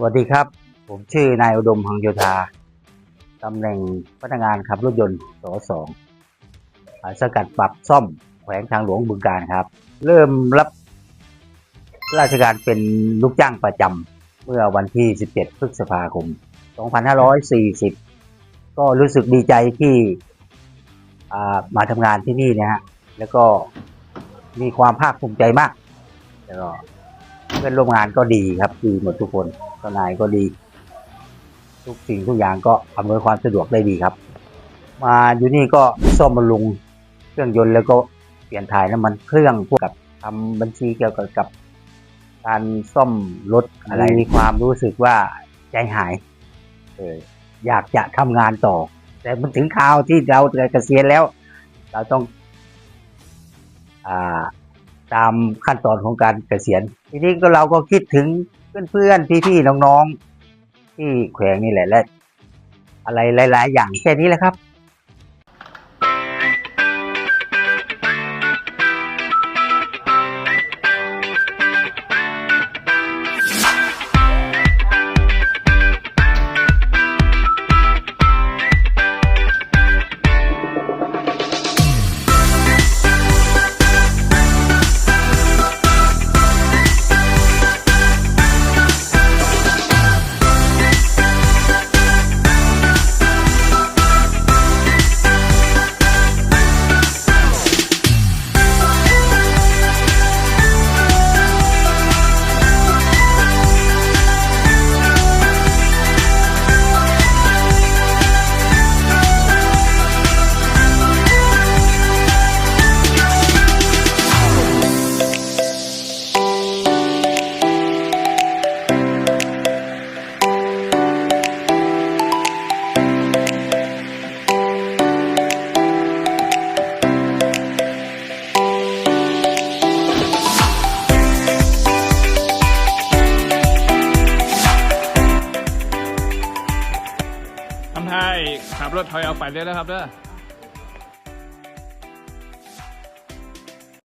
สวัสดีครับ ผมชื่อนายอุดมหังโยธาตำแหน่งพนักงานขับรถยนต์สอสองสกัดปรับซ่อมแขวงทางหลวงบึงการครับ เริ่มรับราชการเป็นลูกจ้างประจำเมื่อวันที่ 17 พฤษภาคม 2540 ก็รู้สึกดีใจที่มาทำงานที่นี่นะฮะ แล้วก็มีความภาคภูมิใจมากแล้วก็ เพื่อนร่วมงานก็ดีครับดีหมดทุกคนเจ้นายก็ดี ทุกสิ่งทุกอย่างก็อำนวยความสะดวกได้ดีครับ มาอยู่นี่ก็ซ่อมบำรุงเครื่องยนต์แล้วก็เปลี่ยนถ่ายน้ำมันเครื่องพวกกับทำบัญชีเกี่ยวกับกับการซ่อมรถอะไรมีความรู้สึกว่าใจหายเอออยากจะทำงานต่อ แต่มันถึงคราวที่เราจะเกษียณแล้ว เราต้อง อ่า ตามขั้นตอนของการเกษียณ ทีนี้ก็เราก็คิดถึงเพื่อนๆพี่ๆน้องๆที่แขวงนี่แหละและ อะไรหลาย ๆ อย่างแค่นี้แหละครับ ขับรถถอยออกไปเลยแล้วครับเด้อ